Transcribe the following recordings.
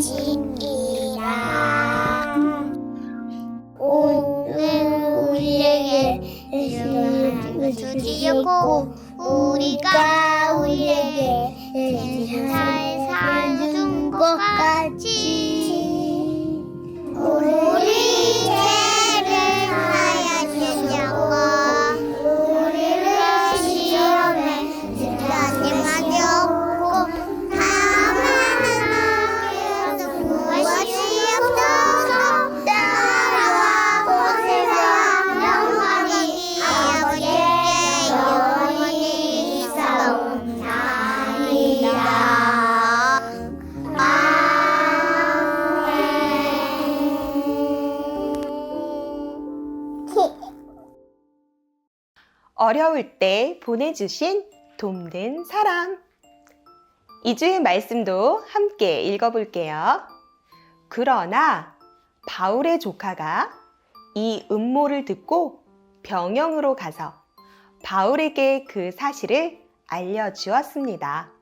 사진이라 오늘 우리에게 주시고 우리가 우리에게 세상을 사준 것 같이 어려울 때 보내주신 돕는 사람. 이 주의 말씀도 함께 읽어볼게요. 그러나 바울의 조카가 이 음모를 듣고 병영으로 가서 바울에게 그 사실을 알려주었습니다.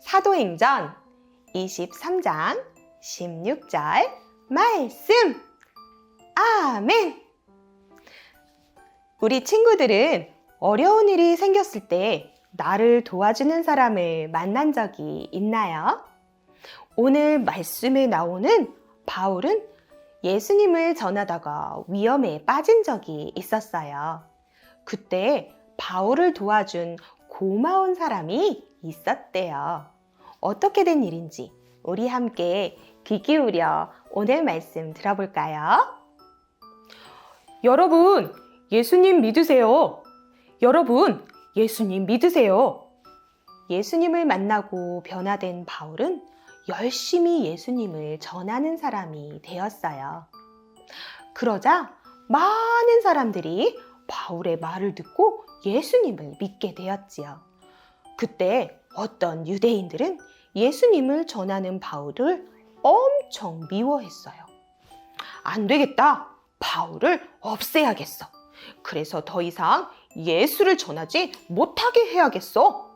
사도행전 23장 16절 말씀. 아멘! 우리 친구들은 어려운 일이 생겼을 때 나를 도와주는 사람을 만난 적이 있나요? 오늘 말씀에 나오는 바울은 예수님을 전하다가 위험에 빠진 적이 있었어요. 그때 바울을 도와준 고마운 사람이 있었대요. 어떻게 된 일인지 우리 함께 귀 기울여 오늘 말씀 들어볼까요? 여러분, 예수님 믿으세요. 여러분, 예수님 믿으세요. 예수님을 만나고 변화된 바울은 열심히 예수님을 전하는 사람이 되었어요. 그러자 많은 사람들이 바울의 말을 듣고 예수님을 믿게 되었지요. 그때 어떤 유대인들은 예수님을 전하는 바울을 엄청 미워했어요. 안 되겠다. 바울을 없애야겠어. 그래서 더 이상 예수를 전하지 못하게 해야겠어.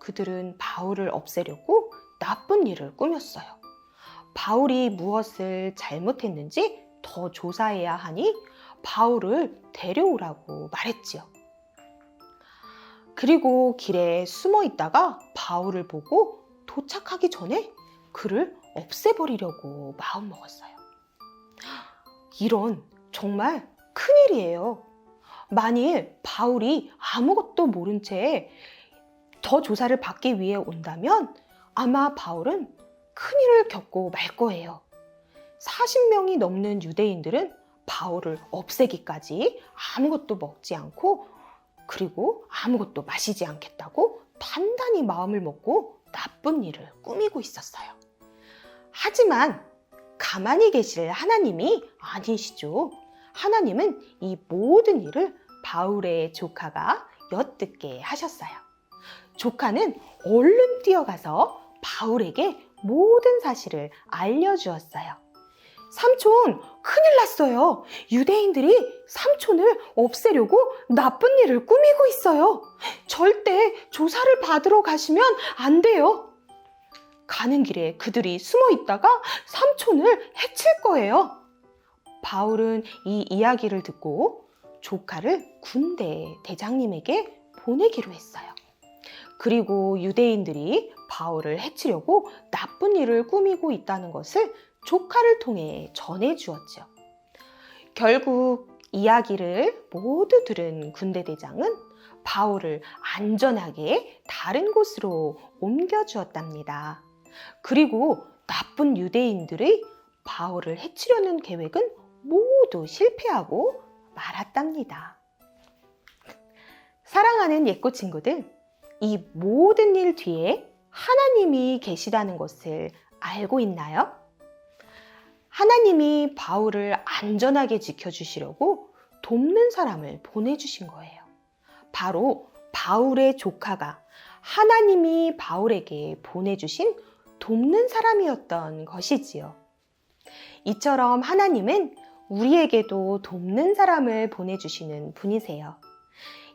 그들은 바울을 없애려고 나쁜 일을 꾸몄어요. 바울이 무엇을 잘못했는지 더 조사해야 하니 바울을 데려오라고 말했지요. 그리고 길에 숨어 있다가 바울을 보고 도착하기 전에 그를 없애버리려고 마음먹었어요. 이런 정말 큰일이에요. 만일 바울이 아무것도 모른 채 더 조사를 받기 위해 온다면 아마 바울은 큰일을 겪고 말 거예요. 40명이 넘는 유대인들은 바울을 없애기까지 아무것도 먹지 않고 그리고 아무것도 마시지 않겠다고 단단히 마음을 먹고 나쁜 일을 꾸미고 있었어요. 하지만 가만히 계실 하나님이 아니시죠. 하나님은 이 모든 일을 바울의 조카가 엿듣게 하셨어요. 조카는 얼른 뛰어가서 바울에게 모든 사실을 알려주었어요. 삼촌, 큰일 났어요. 유대인들이 삼촌을 없애려고 나쁜 일을 꾸미고 있어요. 절대 조사를 받으러 가시면 안 돼요. 가는 길에 그들이 숨어 있다가 삼촌을 해칠 거예요. 바울은 이 이야기를 듣고 조카를 군대 대장님에게 보내기로 했어요. 그리고 유대인들이 바울을 해치려고 나쁜 일을 꾸미고 있다는 것을 조카를 통해 전해 주었죠. 결국 이야기를 모두 들은 군대 대장은 바울을 안전하게 다른 곳으로 옮겨 주었답니다. 그리고 나쁜 유대인들의 바울을 해치려는 계획은 모두 실패하고 말았답니다. 사랑하는 예꼬 친구들, 이 모든 일 뒤에 하나님이 계시다는 것을 알고 있나요? 하나님이 바울을 안전하게 지켜주시려고 돕는 사람을 보내주신 거예요. 바로 바울의 조카가 하나님이 바울에게 보내주신 돕는 사람이었던 것이지요. 이처럼 하나님은 우리에게도 돕는 사람을 보내주시는 분이세요.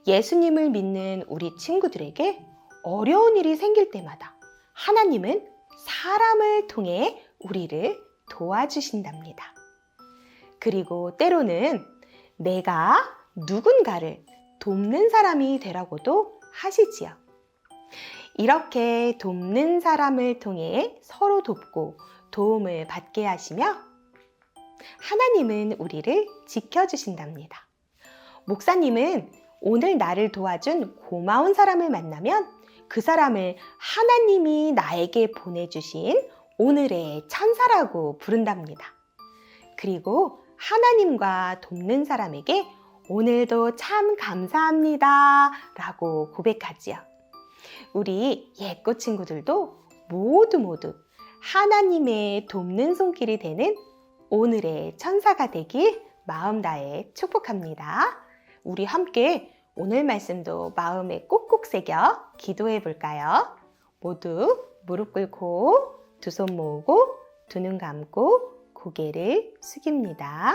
예수님을 믿는 우리 친구들에게 어려운 일이 생길 때마다 하나님은 사람을 통해 우리를 도와주신답니다. 그리고 때로는 내가 누군가를 돕는 사람이 되라고도 하시지요. 이렇게 돕는 사람을 통해 서로 돕고 도움을 받게 하시며 하나님은 우리를 지켜주신답니다. 목사님은 오늘 나를 도와준 고마운 사람을 만나면 그 사람을 하나님이 나에게 보내주신 오늘의 천사라고 부른답니다. 그리고 하나님과 돕는 사람에게 오늘도 참 감사합니다 라고 고백하지요. 우리 예꽃 친구들도 모두 모두 하나님의 돕는 손길이 되는 오늘의 천사가 되길 마음 다해 축복합니다. 우리 함께 오늘 말씀도 마음에 꼭꼭 새겨 기도해 볼까요? 모두 무릎 꿇고 두 손 모으고 두 눈 감고 고개를 숙입니다.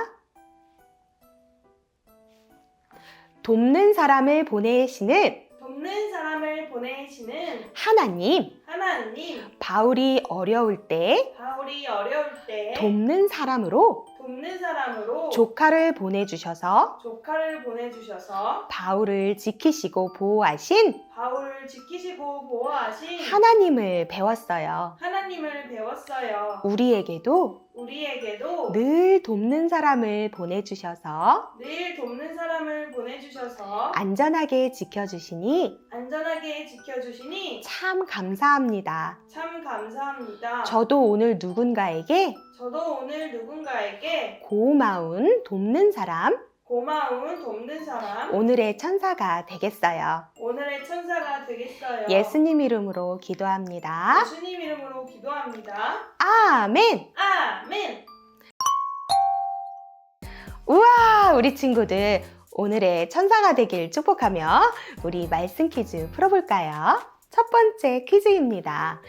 돕는 사람을 보내시는 돕는 사람을 보내시는 하나님, 하나님, 바울이 어려울 때 바울이 어려울 때 돕는 사람으로 돕는 사람으로 조카를 보내주셔서 조카를 보내주셔서 바울을 지키시고 보호하신 바울을 지키시고 보호하신 하나님을 배웠어요. 하나님을 배웠어요. 우리에게도 우리에게도 늘 돕는 사람을 보내주셔서 늘 돕는 사람을 보내주셔서 안전하게 지켜주시니 안전하게 지켜주시니 참 감사합니다. 참 감사합니다. 저도 오늘 누군가에게 저도 오늘 누군가에게 고마운 돕는 사람, 고마운 돕는 사람, 오늘의 천사가 되겠어요. 오늘의 천사가 되겠어요. 예수님 이름으로 기도합니다. 예수님 이름으로 기도합니다. 아멘! 아멘. 우와, 우리 친구들 오늘의 천사가 되길 축복하며 우리 말씀 퀴즈 풀어볼까요? 첫 번째 퀴즈입니다.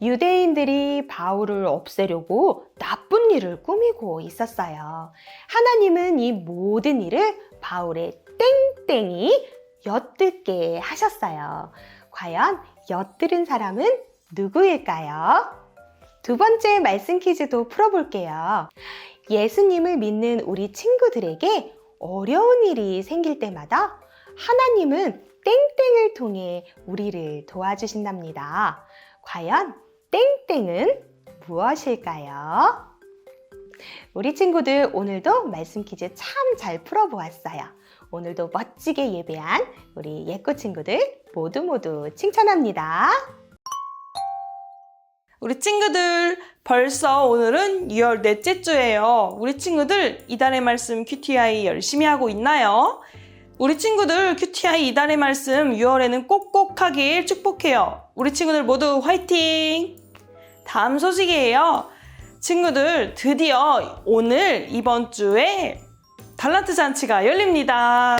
유대인들이 바울을 없애려고 나쁜 일을 꾸미고 있었어요. 하나님은 이 모든 일을 바울의 땡땡이 엿듣게 하셨어요. 과연 엿들은 사람은 누구일까요? 두 번째 말씀 퀴즈도 풀어볼게요. 예수님을 믿는 우리 친구들에게 어려운 일이 생길 때마다 하나님은 땡땡을 통해 우리를 도와주신답니다. 과연 땡땡은 무엇일까요? 우리 친구들 오늘도 말씀 퀴즈 참 잘 풀어보았어요. 오늘도 멋지게 예배한 우리 예꽃 친구들 모두 모두 칭찬합니다. 우리 친구들 벌써 오늘은 6월 넷째 주예요. 우리 친구들 이달의 말씀 QTI 열심히 하고 있나요? 우리 친구들 QTI 이달의 말씀 6월에는 꼭꼭 하길 축복해요. 우리 친구들 모두 화이팅! 다음 소식이에요. 친구들 드디어 오늘 이번 주에 달란트 잔치가 열립니다.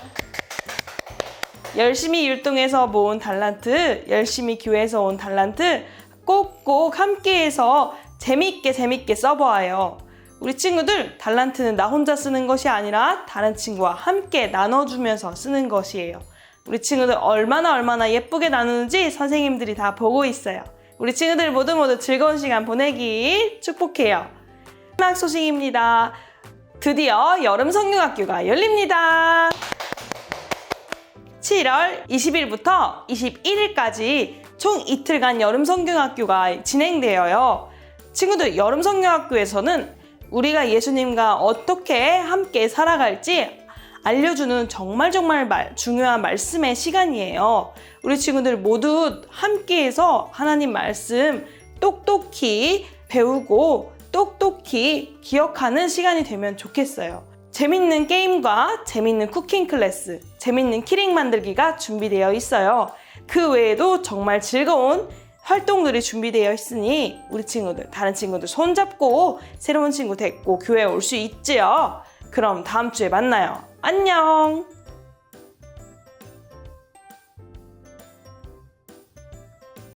열심히 율동해서 모은 달란트, 열심히 교회에서 온 달란트 꼭꼭 함께해서 재밌게 재밌게 써보아요. 우리 친구들 달란트는 나 혼자 쓰는 것이 아니라 다른 친구와 함께 나눠주면서 쓰는 것이에요. 우리 친구들 얼마나 얼마나 예쁘게 나누는지 선생님들이 다 보고 있어요. 우리 친구들 모두 모두 즐거운 시간 보내기 축복해요. 마지막 소식입니다. 드디어 여름 성경학교가 열립니다. 7월 20일부터 21일까지 총 이틀간 여름 성경학교가 진행되어요. 친구들 여름 성경학교에서는 우리가 예수님과 어떻게 함께 살아갈지 알려주는 정말 정말 말- 중요한 말씀의 시간이에요. 우리 친구들 모두 함께해서 하나님 말씀 똑똑히 배우고 똑똑히 기억하는 시간이 되면 좋겠어요. 재밌는 게임과 재밌는 쿠킹 클래스, 재밌는 키링 만들기가 준비되어 있어요. 그 외에도 정말 즐거운 활동들이 준비되어 있으니 우리 친구들, 다른 친구들 손잡고 새로운 친구 데리고 교회에 올 수 있지요. 그럼 다음 주에 만나요. 안녕!